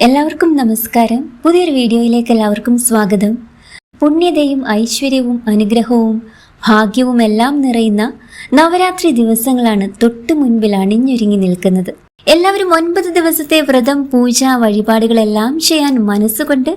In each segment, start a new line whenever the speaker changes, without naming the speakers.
എല്ലാവർക്കും നമസ്കാരം. പുതിയൊരു വീഡിയോയിലേക്ക് എല്ലാവർക്കും സ്വാഗതം. പുണ്യതയും ഐശ്വര്യവും അനുഗ്രഹവും ഭാഗ്യവും എല്ലാം നിറയുന്ന നവരാത്രി ദിവസങ്ങളാണ് തൊട്ടു മുൻപിൽ അണിഞ്ഞൊരുങ്ങി നിൽക്കുന്നത്. എല്ലാവരും ഒൻപത് ദിവസത്തെ വ്രതം പൂജ വഴിപാടുകളെല്ലാം ചെയ്യാൻ മനസ്സുകൊണ്ട്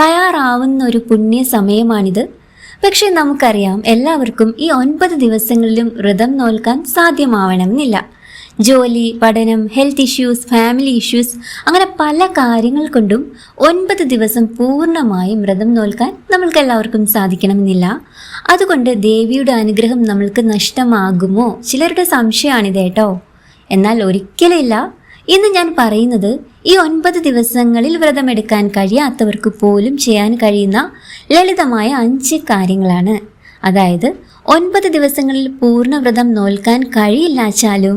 തയ്യാറാവുന്ന ഒരു പുണ്യ സമയമാണിത്. പക്ഷെ നമുക്കറിയാം എല്ലാവർക്കും ഈ ഒൻപത് ദിവസങ്ങളിലും വ്രതം നോൽക്കാൻ സാധ്യമാവണമെന്നില്ല. ജോലി പഠനം ഹെൽത്ത് ഇഷ്യൂസ് ഫാമിലി ഇഷ്യൂസ് അങ്ങനെ പല കാര്യങ്ങൾ കൊണ്ടും ഒൻപത് ദിവസം പൂർണമായും വ്രതം നോൽക്കാൻ നമ്മൾക്ക് എല്ലാവർക്കും സാധിക്കണമെന്നില്ല. അതുകൊണ്ട് ദേവിയുടെ അനുഗ്രഹം നമ്മൾക്ക് നഷ്ടമാകുമോ? ചിലരുടെ സംശയമാണിത് കേട്ടോ. എന്നാൽ ഒരിക്കലില്ല. ഇന്ന് ഞാൻ പറയുന്നത് ഈ ഒൻപത് ദിവസങ്ങളിൽ വ്രതമെടുക്കാൻ കഴിയാത്തവർക്ക് പോലും ചെയ്യാൻ കഴിയുന്ന ലളിതമായ അഞ്ച് കാര്യങ്ങളാണ്. അതായത് ഒൻപത് ദിവസങ്ങളിൽ പൂർണവ്രതം നോൽക്കാൻ കഴിയില്ലാച്ചാലും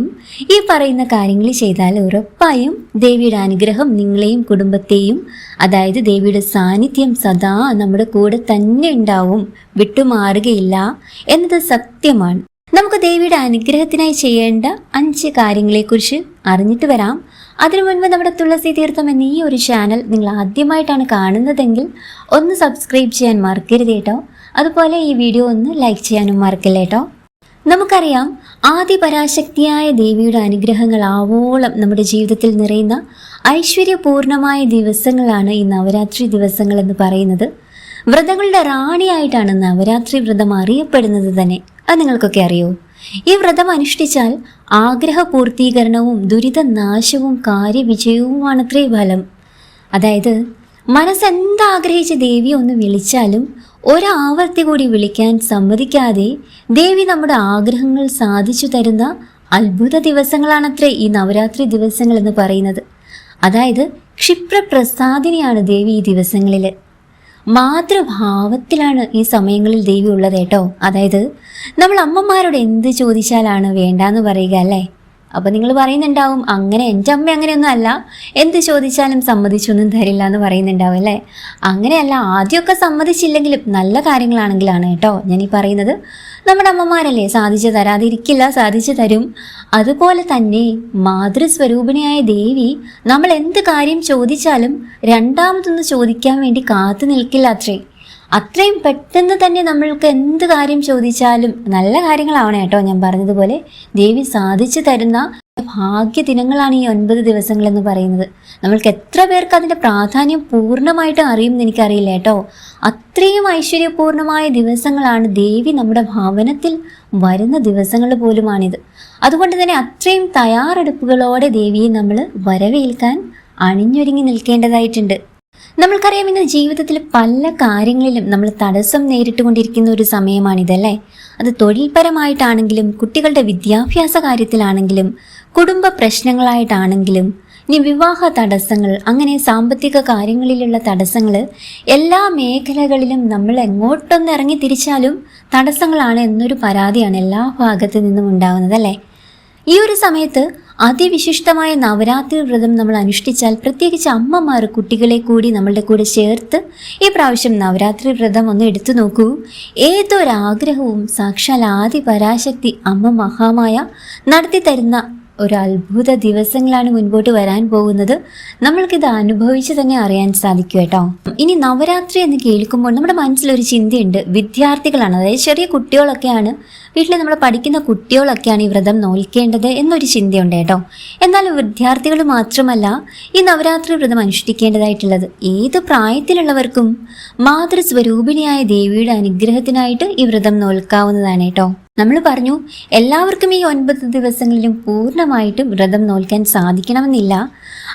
ഈ പറയുന്ന കാര്യങ്ങൾ ചെയ്താൽ ഉറപ്പായും ദേവിയുടെ അനുഗ്രഹം നിങ്ങളെയും കുടുംബത്തെയും അതായത് ദേവിയുടെ സാന്നിധ്യം സദാ നമ്മുടെ കൂടെ തന്നെ ഉണ്ടാവും വിട്ടുമാറുകയില്ല എന്നത് സത്യമാണ്. നമുക്ക് ദേവിയുടെ അനുഗ്രഹത്തിനായി ചെയ്യേണ്ട അഞ്ച് കാര്യങ്ങളെക്കുറിച്ച് അറിഞ്ഞിട്ട് വരാം. അതിനു മുൻപ് നമ്മുടെ തുളസി തീർത്ഥം എന്ന ഈ ഒരു ചാനൽ നിങ്ങൾ ആദ്യമായിട്ടാണ് കാണുന്നതെങ്കിൽ ഒന്ന് സബ്സ്ക്രൈബ് ചെയ്യാൻ മറക്കരുത് കേട്ടോ. അതുപോലെ ഈ വീഡിയോ ഒന്ന് ലൈക്ക് ചെയ്യാനും മറക്കില്ല കേട്ടോ നമുക്കറിയാം ആദിപരാശക്തിയായ ദേവിയുടെ അനുഗ്രഹങ്ങൾ ആവോളം നമ്മുടെ ജീവിതത്തിൽ നിറയുന്ന ഐശ്വര്യപൂർണമായ ദിവസങ്ങളാണ് ഈ നവരാത്രി ദിവസങ്ങൾ എന്ന് പറയുന്നത്. വ്രതങ്ങളുടെ റാണിയായിട്ടാണ് നവരാത്രി വ്രതം അറിയപ്പെടുന്നത് തന്നെ. അത് നിങ്ങൾക്കൊക്കെ അറിയോ? ഈ വ്രതം അനുഷ്ഠിച്ചാൽ ആഗ്രഹ പൂർത്തീകരണവും ദുരിതനാശവും കാര്യവിജയവുമാണത്രേ ഫലം. അതായത് മനസ്സെന്താഗ്രഹിച്ച് ദേവിയെ ഒന്ന് വിളിച്ചാലും ഒരാവർത്തി കൂടി വിളിക്കാൻ സമ്മതിക്കാതെ ദേവി നമ്മുടെ ആഗ്രഹങ്ങൾ സാധിച്ചു തരുന്ന അത്ഭുത ദിവസങ്ങളാണത്രേ ഈ നവരാത്രി ദിവസങ്ങൾ എന്ന് പറയുന്നത്. അതായത് ക്ഷിപ്രപ്രസാദിനിയാണ് ദേവി ഈ ദിവസങ്ങളിൽ മാതൃഭാവത്തിലാണ് ഈ സമയങ്ങളിൽ ദേവി ഉള്ളത് കേട്ടോ. അതായത് നമ്മൾ അമ്മമാരോട് എന്ത് ചോദിച്ചാലാണ് വേണ്ടാന്ന് പറയുക അല്ലേ? അപ്പം നിങ്ങൾ പറയുന്നുണ്ടാവും അങ്ങനെ എന്റെ അമ്മ അങ്ങനെയൊന്നും അല്ല. എന്ത് ചോദിച്ചാലും സമ്മതിച്ചൊന്നും തരില്ല എന്ന് പറയുന്നുണ്ടാവും അല്ലേ? അങ്ങനെയല്ല ആദ്യമൊക്കെ സമ്മതിച്ചില്ലെങ്കിലും നല്ല കാര്യങ്ങളാണെങ്കിലാണ് കേട്ടോ ഞാൻ ഈ പറയുന്നത്. നമ്മുടെ അമ്മമാരല്ലേ സാധിച്ചു തരാതിരിക്കില്ല സാധിച്ചു തരും. അതുപോലെ തന്നെ മാതൃസ്വരൂപിണിയായ ദേവി നമ്മൾ എന്ത് കാര്യം ചോദിച്ചാലും രണ്ടാമതൊന്ന് ചോദിക്കാൻ വേണ്ടി കാത്തു നിൽക്കില്ല അത്രേ. അത്രയും പെട്ടെന്ന് തന്നെ നമ്മൾക്ക് എന്ത് കാര്യം ചോദിച്ചാലും നല്ല കാര്യങ്ങളാവണം കേട്ടോ ഞാൻ പറഞ്ഞതുപോലെ. ദേവി സാധിച്ചു തരുന്ന ഭാഗ്യ ദിനങ്ങളാണ് ഈ ഒൻപത് ദിവസങ്ങൾ എന്ന് പറയുന്നത്. നമ്മൾക്ക് എത്ര പേർക്ക് അതിന്റെ പ്രാധാന്യം പൂർണമായിട്ട് അറിയുമെന്ന് എനിക്കറിയില്ല കേട്ടോ. അത്രയും ഐശ്വര്യപൂർണമായ ദിവസങ്ങളാണ് ദേവി നമ്മുടെ ഭവനത്തിൽ വരുന്ന ദിവസങ്ങൾ പോലുമാണിത്. അതുകൊണ്ട് തന്നെ അത്രയും തയ്യാറെടുപ്പുകളോടെ ദേവിയെ നമ്മൾ വരവേൽക്കാൻ അണിഞ്ഞൊരുങ്ങി നിൽക്കേണ്ടതായിട്ടുണ്ട്. നമ്മൾക്കറിയാം ഇന്ന് ജീവിതത്തിൽ പല കാര്യങ്ങളിലും നമ്മൾ തടസ്സം നേരിട്ടുകൊണ്ടിരിക്കുന്ന ഒരു സമയമാണിതല്ലേ? അത് തൊഴിൽപരമായിട്ടാണെങ്കിലും കുട്ടികളുടെ വിദ്യാഭ്യാസ കാര്യത്തിലാണെങ്കിലും കുടുംബ പ്രശ്നങ്ങളായിട്ടാണെങ്കിലും ഇനി വിവാഹ തടസ്സങ്ങൾ അങ്ങനെ സാമ്പത്തിക കാര്യങ്ങളിലുള്ള തടസ്സങ്ങൾ എല്ലാ മേഖലകളിലും നമ്മൾ എങ്ങോട്ടൊന്ന് ഇറങ്ങി തിരിച്ചാലും തടസ്സങ്ങളാണ് എന്നൊരു പരാതിയാണ് എല്ലാ ഭാഗത്തു നിന്നും ഉണ്ടാകുന്നത് അല്ലേ ഈ ഒരു സമയത്ത് അതിവിശിഷ്ടമായ നവരാത്രി വ്രതം നമ്മൾ അനുഷ്ഠിച്ചാൽ പ്രത്യേകിച്ച് അമ്മമാർ കുട്ടികളെ കൂടി നമ്മളുടെ കൂടെ ചേർത്ത് ഈ പ്രാവശ്യം നവരാത്രി വ്രതം ഒന്ന് എടുത്തു നോക്കൂ. ഏതൊരാഗ്രഹവും സാക്ഷാൽ ആദി പരാശക്തി അമ്മ മഹാമായ നടത്തി തരുന്ന ഒരു അത്ഭുത ദിവസങ്ങളാണ് മുൻപോട്ട് വരാൻ പോകുന്നത്. നമ്മൾക്കിത് അനുഭവിച്ച് തന്നെ അറിയാൻ സാധിക്കും കേട്ടോ. ഇനി നവരാത്രി എന്ന് കേൾക്കുമ്പോൾ നമ്മുടെ മനസ്സിലൊരു ചിന്തയുണ്ട്. വിദ്യാർത്ഥികളാണ് അതായത് ചെറിയ കുട്ടികളൊക്കെയാണ് വീട്ടിൽ നമ്മൾ പഠിക്കുന്ന കുട്ടികളൊക്കെയാണ് ഈ വ്രതം നോൽക്കേണ്ടത് എന്നൊരു ചിന്തയുണ്ട് കേട്ടോ. എന്നാൽ വിദ്യാർത്ഥികൾ മാത്രമല്ല ഈ നവരാത്രി വ്രതം അനുഷ്ഠിക്കേണ്ടതായിട്ടുള്ളത്. ഏത് പ്രായത്തിലുള്ളവർക്കും മാതൃസ്വരൂപിണിയായ ദേവിയുടെ അനുഗ്രഹത്തിനായിട്ട് ഈ വ്രതം നോൽക്കാവുന്നതാണ് കേട്ടോ. നമ്മൾ പറഞ്ഞു എല്ലാവർക്കും ഈ ഒൻപത് ദിവസങ്ങളിലും പൂർണമായിട്ടും വ്രതം നോൽക്കാൻ സാധിക്കണമെന്നില്ല.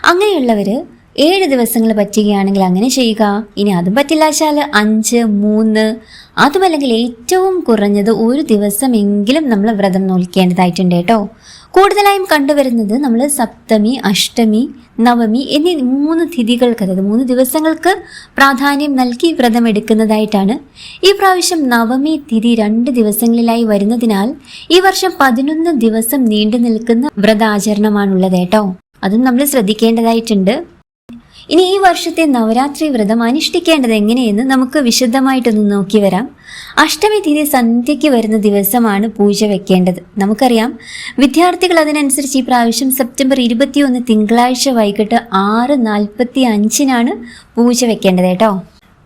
അങ്ങനെയുള്ളവർ ഏഴ് ദിവസങ്ങൾ പറ്റുകയാണെങ്കിൽ അങ്ങനെ ചെയ്യുക. ഇനി അതും പറ്റില്ല വെച്ചാൽ അഞ്ച് മൂന്ന് അതുമല്ലെങ്കിൽ ഏറ്റവും കുറഞ്ഞത് ഒരു ദിവസമെങ്കിലും നമ്മൾ വ്രതം നോൽക്കേണ്ടതായിട്ടുണ്ട് കേട്ടോ. കൂടുതലായും കണ്ടുവരുന്നത് നമ്മൾ സപ്തമി അഷ്ടമി നവമി എന്നീ മൂന്ന് തിഥികൾക്ക് അതായത് മൂന്ന് ദിവസങ്ങൾക്ക് പ്രാധാന്യം നൽകി വ്രതം എടുക്കുന്നതായിട്ടാണ്. ഈ പ്രാവശ്യം നവമി തിഥി രണ്ട് ദിവസങ്ങളിലായി വരുന്നതിനാൽ ഈ വർഷം പതിനൊന്ന് ദിവസം നീണ്ടു നിൽക്കുന്ന വ്രതാചരണമാണുള്ളത് കേട്ടോ. അതും നമ്മൾ ശ്രദ്ധിക്കേണ്ടതായിട്ടുണ്ട്. ഇനി ഈ വർഷത്തെ നവരാത്രി വ്രതം അനുഷ്ഠിക്കേണ്ടത് എങ്ങനെയെന്ന് നമുക്ക് വിശദമായിട്ടൊന്ന് നോക്കി വരാം. അഷ്ടമി തീയതി സന്ധ്യയ്ക്ക് വരുന്ന ദിവസമാണ് പൂജ വെക്കേണ്ടത്. നമുക്കറിയാം വിദ്യാർത്ഥികൾ അതിനനുസരിച്ച് ഈ പ്രാവശ്യം സെപ്റ്റംബർ ഇരുപത്തിയൊന്ന് തിങ്കളാഴ്ച വൈകിട്ട് ആറ് നാൽപ്പത്തി അഞ്ചിനാണ് പൂജ വെക്കേണ്ടത് കേട്ടോ.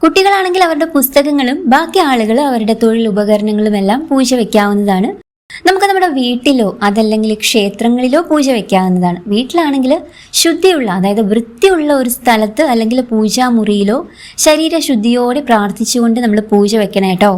കുട്ടികളാണെങ്കിൽ അവരുടെ പുസ്തകങ്ങളും ബാക്കി ആളുകൾ അവരുടെ തൊഴിൽ ഉപകരണങ്ങളും എല്ലാം പൂജ വെക്കാവുന്നതാണ്. നമുക്ക് നമ്മുടെ വീട്ടിലോ അതല്ലെങ്കിൽ ക്ഷേത്രങ്ങളിലോ പൂജ വെക്കാവുന്നതാണ്. വീട്ടിലാണെങ്കിൽ ശുദ്ധിയുള്ള അതായത് വൃത്തിയുള്ള ഒരു സ്ഥലത്ത് അല്ലെങ്കിൽ പൂജാമുറിയിലോ ശരീരശുദ്ധിയോടെ പ്രാർത്ഥിച്ചുകൊണ്ട് നമ്മൾ പൂജ വെക്കണം കേട്ടോ.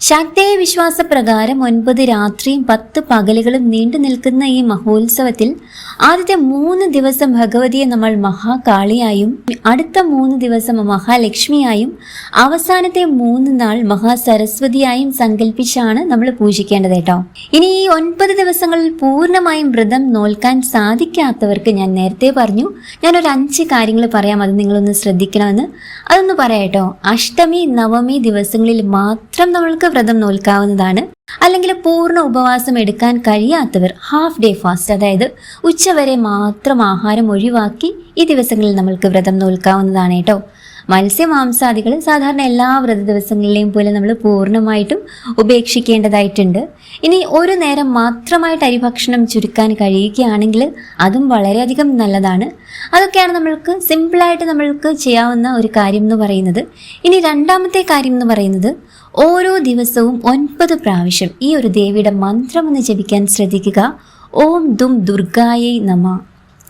ശാക്തേയ വിശ്വാസപ്രകാരം ഒൻപത് രാത്രിയും പത്ത് പകലുകളും നീണ്ടു നിൽക്കുന്ന ഈ മഹോത്സവത്തിൽ ആദ്യത്തെ മൂന്ന് ദിവസം ഭഗവതിയെ നമ്മൾ മഹാകാളിയായും അടുത്ത മൂന്ന് ദിവസം മഹാലക്ഷ്മിയായും അവസാനത്തെ മൂന്ന് നാൾ മഹാസരസ്വതിയായും സങ്കല്പിച്ചാണ് നമ്മൾ പൂജിക്കേണ്ടത് കേട്ടോ. ഇനി ഈ ഒൻപത് ദിവസങ്ങളിൽ പൂർണമായും വ്രതം നോൽക്കാൻ സാധിക്കാത്തവർക്ക് ഞാൻ നേരത്തെ പറഞ്ഞു. ഞാനൊരു അഞ്ച് കാര്യങ്ങൾ പറയാം അത് നിങ്ങളൊന്ന് ശ്രദ്ധിക്കണമെന്ന്. അതൊന്ന് പറയാം കേട്ടോ. അഷ്ടമി നവമി ദിവസങ്ങളിൽ മാത്രം നമ്മൾക്ക് വ്രതം നോൽക്കാവുന്നതാണ്. അല്ലെങ്കിൽ പൂർണ ഉപവാസം എടുക്കാൻ കഴിയാത്തവർ ഹാഫ് ഡേ ഫാസ്റ്റ് അതായത് ഉച്ചവരെ മാത്രം ആഹാരം ഒഴിവാക്കി ഈ ദിവസങ്ങളിൽ നമ്മൾക്ക് വ്രതം നോൽക്കാവുന്നതാണ് കേട്ടോ. മത്സ്യമാംസാദികൾ സാധാരണ എല്ലാ വ്രത ദിവസങ്ങളിലെയും പോലെ നമ്മൾ പൂർണമായിട്ടും ഉപേക്ഷിക്കേണ്ടതായിട്ടുണ്ട്. ഇനി ഒരു നേരം മാത്രമായിട്ട് അരിഭക്ഷണം ചുരുക്കാൻ കഴിയുകയാണെങ്കിൽ അതും വളരെയധികം നല്ലതാണ്. അതൊക്കെയാണ് നമ്മൾക്ക് സിമ്പിളായിട്ട് നമ്മൾക്ക് ചെയ്യാവുന്ന ഒരു കാര്യം എന്ന് പറയുന്നത്. ഇനി രണ്ടാമത്തെ കാര്യം എന്ന് പറയുന്നത് ഓരോ ദിവസവും ഒൻപത് പ്രാവശ്യം ഈ ഒരു ദേവിയുടെ മന്ത്രം ഒന്ന് ജപിക്കാൻ ശ്രദ്ധിക്കുക. ഓം ദും ദുർഗായൈ നമ.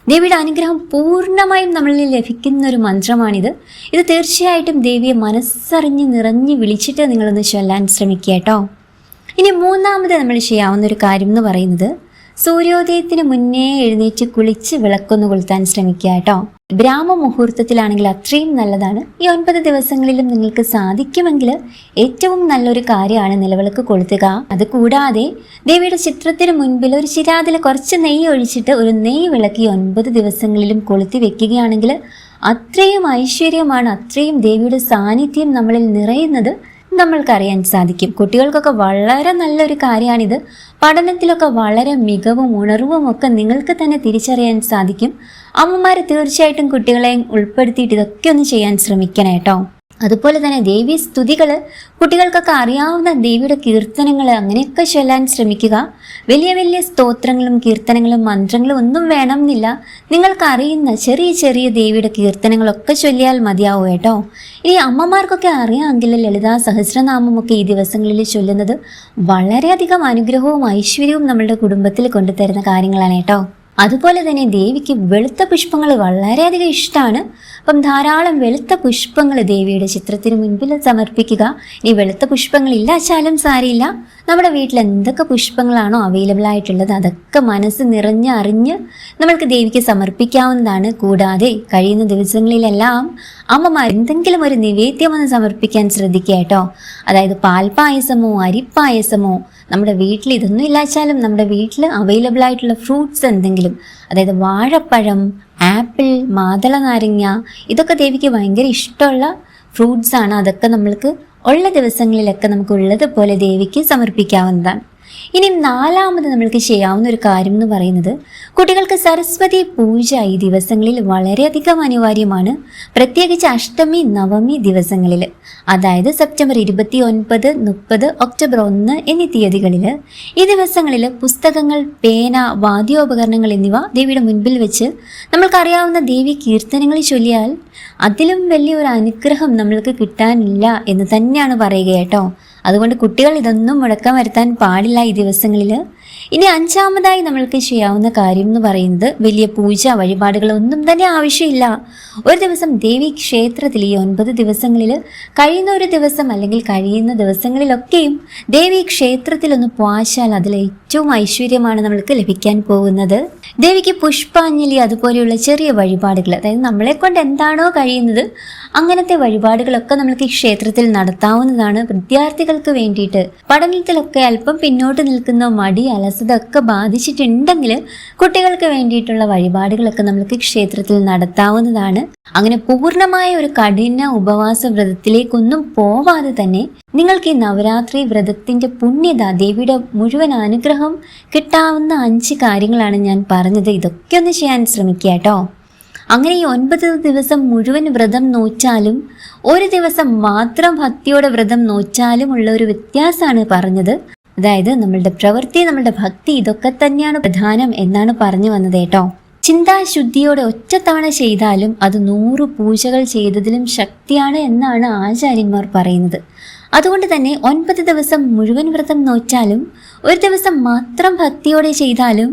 ദേവിയുടെ അനുഗ്രഹം പൂർണമായും നമ്മളിൽ ലഭിക്കുന്ന ഒരു മന്ത്രമാണിത്. ഇത് തീർച്ചയായിട്ടും ദേവിയെ മനസ്സറിഞ്ഞ് നിറഞ്ഞ് വിളിച്ചിട്ട് നിങ്ങളൊന്ന് ചൊല്ലാൻ ശ്രമിക്കുക കേട്ടോ. ഇനി മൂന്നാമത് നമ്മൾ ചെയ്യാവുന്ന ഒരു കാര്യം എന്ന് പറയുന്നത് സൂര്യോദയത്തിന് മുന്നേ എഴുന്നേറ്റ് കുളിച്ച് വിളക്കൊന്ന് കൊളുത്താൻ ശ്രമിക്കുക കേട്ടോ. ബ്രാഹ്മ മുഹൂർത്തത്തിലാണെങ്കിൽ അത്രയും നല്ലതാണ്. ഈ ഒൻപത് ദിവസങ്ങളിലും നിങ്ങൾക്ക് സാധിക്കുമെങ്കിൽ ഏറ്റവും നല്ലൊരു കാര്യമാണ് നിലവിളക്ക് കൊളുത്തുക. അത് കൂടാതെ ദേവിയുടെ ചിത്രത്തിന് മുൻപിൽ ഒരു ചിരാതിൽ കുറച്ച് നെയ്യ് ഒഴിച്ചിട്ട് ഒരു നെയ്യ് വിളക്ക് ഈ ഒൻപത് ദിവസങ്ങളിലും കൊളുത്തി വെക്കുകയാണെങ്കിൽ അത്രയും ഐശ്വര്യമാണ് അത്രയും ദേവിയുടെ സാന്നിധ്യം നമ്മളിൽ നിറയുന്നത് നമ്മൾക്കറിയാൻ സാധിക്കും. കുട്ടികൾക്കൊക്കെ വളരെ നല്ലൊരു കാര്യമാണിത്. പഠനത്തിലൊക്കെ വളരെ മികവും ഉണർവും ഒക്കെ നിങ്ങൾക്ക് തന്നെ തിരിച്ചറിയാൻ സാധിക്കും. അമ്മമാർ തീർച്ചയായിട്ടും കുട്ടികളെ ഉൾപ്പെടുത്തിയിട്ട് ഇതൊക്കെ ഒന്ന് ചെയ്യാൻ ശ്രമിക്കണം കേട്ടോ അതുപോലെ തന്നെ ദേവി സ്തുതികൾ കുട്ടികൾക്കൊക്കെ അറിയാവുന്ന ദേവിയുടെ കീർത്തനങ്ങൾ അങ്ങനെയൊക്കെ ചൊല്ലാൻ ശ്രമിക്കുക. വലിയ വലിയ സ്തോത്രങ്ങളും കീർത്തനങ്ങളും മന്ത്രങ്ങളും ഒന്നും വേണമെന്നില്ല. നിങ്ങൾക്ക് അറിയുന്ന ചെറിയ ചെറിയ ദേവിയുടെ കീർത്തനങ്ങളൊക്കെ ചൊല്ലിയാൽ മതിയാവും കേട്ടോ. ഇനി അമ്മമാർക്കൊക്കെ അറിയാമെങ്കിൽ ലളിതാ സഹസ്രനാമമൊക്കെ ഈ ദിവസങ്ങളിൽ ചൊല്ലുന്നത് വളരെയധികം അനുഗ്രഹവും ഐശ്വര്യവും നമ്മളുടെ കുടുംബത്തിൽ കൊണ്ടുതരുന്ന കാര്യങ്ങളാണ് കേട്ടോ. അതുപോലെ തന്നെ ദേവിക്ക് വെളുത്ത പുഷ്പങ്ങൾ വളരെയധികം ഇഷ്ടമാണ് അപ്പം ധാരാളം വെളുത്ത പുഷ്പങ്ങൾ ദേവിയുടെ ചിത്രത്തിന് മുൻപിൽ സമർപ്പിക്കുക. ഇനി വെളുത്ത പുഷ്പങ്ങൾ ഇല്ലാച്ചാലും സാരിയില്ല നമ്മുടെ വീട്ടിൽ എന്തൊക്കെ പുഷ്പങ്ങളാണോ അവൈലബിൾ ആയിട്ടുള്ളത് അതൊക്കെ മനസ്സ് നിറഞ്ഞ് അറിഞ്ഞ് നമ്മൾക്ക് ദേവിക്ക് സമർപ്പിക്കാവുന്നതാണ്. കൂടാതെ കഴിയുന്ന ദിവസങ്ങളിലെല്ലാം അമ്മമാർ എന്തെങ്കിലും ഒരു നിവേദ്യം ഒന്ന് സമർപ്പിക്കാൻ ശ്രദ്ധിക്കുക കേട്ടോ. അതായത് പാൽപ്പായസമോ അരിപ്പായസമോ നമ്മുടെ വീട്ടിൽ ഇതൊന്നും ഇല്ലാച്ചാലും നമ്മുടെ വീട്ടിൽ അവൈലബിൾ ആയിട്ടുള്ള ഫ്രൂട്ട്സ് എന്തെങ്കിലും അതായത് വാഴപ്പഴം ആപ്പിൾ മാതള നാരങ്ങ ഇതൊക്കെ ദേവിക്ക് ഭയങ്കര ഇഷ്ടമുള്ള ഫ്രൂട്ട്സ് ആണ്. അതൊക്കെ നമ്മൾക്ക് ഉള്ള ദിവസങ്ങളിലൊക്കെ നമുക്ക് ഉള്ളതുപോലെ ദേവിക്ക് സമർപ്പിക്കാവുന്നതാണ്. ഇനി നാലാമത് നമ്മൾക്ക് ചെയ്യാവുന്ന ഒരു കാര്യം എന്ന് പറയുന്നത് കുട്ടികൾക്ക് സരസ്വതി പൂജ ഈ ദിവസങ്ങളിൽ വളരെയധികം അനിവാര്യമാണ്. പ്രത്യേകിച്ച് അഷ്ടമി നവമി ദിവസങ്ങളിൽ. അതായത് സെപ്റ്റംബർ ഇരുപത്തി ഒൻപത് മുപ്പത് ഒക്ടോബർ ഒന്ന് എന്നീ തീയതികളിൽ ഈ ദിവസങ്ങളിൽ പുസ്തകങ്ങൾ പേന വാദ്യോപകരണങ്ങൾ എന്നിവ ദേവിയുടെ മുൻപിൽ വെച്ച് നമ്മൾക്കറിയാവുന്ന ദേവി കീർത്തനങ്ങൾ ചൊല്ലിയാൽ അതിലും വലിയൊരു അനുഗ്രഹം നമ്മൾക്ക് കിട്ടാനില്ല എന്ന് തന്നെയാണ് പറയുക കേട്ടോ. അതുകൊണ്ട് കുട്ടികൾ ഇതൊന്നും മുടക്കം വരുത്താൻ പാടില്ല ഈ ദിവസങ്ങളിൽ ഇനി അഞ്ചാമതായി നമ്മൾക്ക് ചെയ്യാവുന്ന കാര്യം എന്ന് പറയുന്നത് വലിയ പൂജ വഴിപാടുകളൊന്നും തന്നെ ആവശ്യമില്ല. ഒരു ദിവസം ദേവി ക്ഷേത്രത്തിൽ ഈ ഒൻപത് ദിവസങ്ങളിൽ കഴിയുന്ന ഒരു ദിവസം അല്ലെങ്കിൽ കഴിയുന്ന ദിവസങ്ങളിലൊക്കെയും ദേവി ക്ഷേത്രത്തിൽ ഒന്ന് പോയാൽ അതിൽ ഏറ്റവും ഐശ്വര്യമാണ് നമ്മൾക്ക് ലഭിക്കാൻ പോകുന്നത്. ദേവിക്ക് പുഷ്പാഞ്ജലി അതുപോലെയുള്ള ചെറിയ വഴിപാടുകൾ അതായത് നമ്മളെ കൊണ്ട് എന്താണോ കഴിയുന്നത് അങ്ങനത്തെ വഴിപാടുകളൊക്കെ നമ്മൾക്ക് ഈ ക്ഷേത്രത്തിൽ നടത്താവുന്നതാണ് വിദ്യാർത്ഥികൾക്ക് വേണ്ടിയിട്ട്. പഠനത്തിലൊക്കെ അല്പം പിന്നോട്ട് നിൽക്കുന്ന മടി അലസത ഇതൊക്കെ ബാധിച്ചിട്ടുണ്ടെങ്കിൽ കുട്ടികൾക്ക് വേണ്ടിയിട്ടുള്ള വഴിപാടുകളൊക്കെ നമുക്ക് ക്ഷേത്രത്തിൽ നടത്താവുന്നതാണ്. അങ്ങനെ പൂർണമായ ഒരു കഠിന ഉപവാസ വ്രതത്തിലേക്കൊന്നും പോവാതെ തന്നെ നിങ്ങൾക്ക് ഈ നവരാത്രി വ്രതത്തിന്റെ പുണ്യത ദേവിയുടെ മുഴുവൻ അനുഗ്രഹം കിട്ടാവുന്ന അഞ്ച് കാര്യങ്ങളാണ് ഞാൻ പറഞ്ഞത്. ഇതൊക്കെ ഒന്ന് ചെയ്യാൻ ശ്രമിക്കുക കേട്ടോ. അങ്ങനെ ഈ ഒൻപത് ദിവസം മുഴുവൻ വ്രതം നോച്ചാലും ഒരു ദിവസം മാത്രം ഭക്തിയോടെ വ്രതം നോച്ചാലും ഉള്ള ഒരു വ്യത്യാസമാണ് പറഞ്ഞത്. അതായത് നമ്മളുടെ പ്രവൃത്തി നമ്മളുടെ ഭക്തി ഇതൊക്കെ തന്നെയാണ് പ്രധാനം എന്നാണ് പറഞ്ഞു വന്നത് കേട്ടോ. ചിന്താശുദ്ധിയോടെ ഒറ്റത്തവണ ചെയ്താലും അത് നൂറ് പൂജകൾ ചെയ്തതിലും ശക്തിയാണ് എന്നാണ് ആചാര്യന്മാർ പറയുന്നത്. അതുകൊണ്ട് തന്നെ ഒൻപത് ദിവസം മുഴുവൻ വ്രതം നോറ്റാലും ഒരു ദിവസം മാത്രം ഭക്തിയോടെ ചെയ്താലും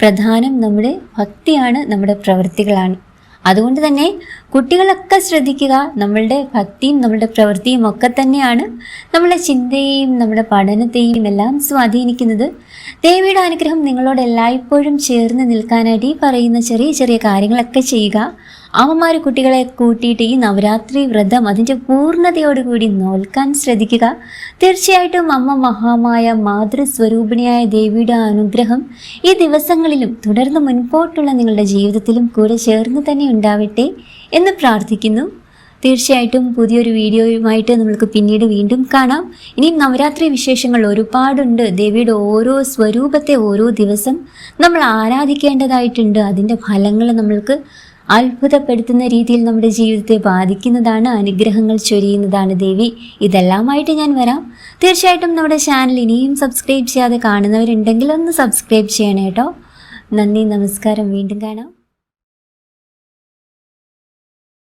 പ്രധാനം നമ്മുടെ ഭക്തിയാണ് നമ്മുടെ പ്രവൃത്തികളാണ്. അതുകൊണ്ട് തന്നെ കുട്ടികളൊക്കെ ശ്രദ്ധിക്കുക നമ്മളുടെ ഭക്തിയും നമ്മളുടെ പ്രവൃത്തിയും ഒക്കെ തന്നെയാണ് നമ്മളെ ചിന്തയെയും നമ്മുടെ പഠനത്തെയും എല്ലാം സ്വാധീനിക്കുന്നത്. ദേവിയുടെ അനുഗ്രഹം നിങ്ങളോട് എല്ലായ്പ്പോഴും ചേർന്ന് നിൽക്കാനായിട്ട് ഈ പറയുന്ന ചെറിയ ചെറിയ കാര്യങ്ങളൊക്കെ ചെയ്യുക. അമ്മമാർ കുട്ടികളെ കൂട്ടിയിട്ട് ഈ നവരാത്രി വ്രതം അതിന്റെ പൂർണതയോടുകൂടി നോൽക്കാൻ ശ്രദ്ധിക്കുക. തീർച്ചയായിട്ടും അമ്മ മഹാമായ മാതൃസ്വരൂപിണിയായ ദേവിയുടെ അനുഗ്രഹം ഈ ദിവസങ്ങളിലും തുടർന്ന് മുൻപോട്ടുള്ള നിങ്ങളുടെ ജീവിതത്തിലും കൂടെ ചേർന്ന് തന്നെ ഉണ്ടാവട്ടെ എന്ന് പ്രാർത്ഥിക്കുന്നു. തീർച്ചയായിട്ടും പുതിയൊരു വീഡിയോയുമായിട്ട് നമ്മൾക്ക് പിന്നീട് വീണ്ടും കാണാം. ഇനിയും നവരാത്രി വിശേഷങ്ങൾ ഒരുപാടുണ്ട്. ദേവിയുടെ ഓരോ സ്വരൂപത്തെ ഓരോ ദിവസം നമ്മൾ ആരാധിക്കേണ്ടതായിട്ടുണ്ട്. അതിന്റെ ഫലങ്ങൾ നമ്മൾക്ക് അത്ഭുതപ്പെടുത്തുന്ന രീതിയിൽ നമ്മുടെ ജീവിതത്തെ ബാധിക്കുന്നതാണ് അനുഗ്രഹങ്ങൾ ചൊരിയുന്നതാണ് ദേവി. ഇതെല്ലാമായിട്ട് ഞാൻ വരാം. തീർച്ചയായിട്ടും നമ്മുടെ ചാനൽ ഇനിയും സബ്സ്ക്രൈബ് ചെയ്യാതെ കാണുന്നവരുണ്ടെങ്കിൽ ഒന്ന് സബ്സ്ക്രൈബ് ചെയ്യണേ കേട്ടോ നന്ദി നമസ്കാരം. വീണ്ടും കാണാം.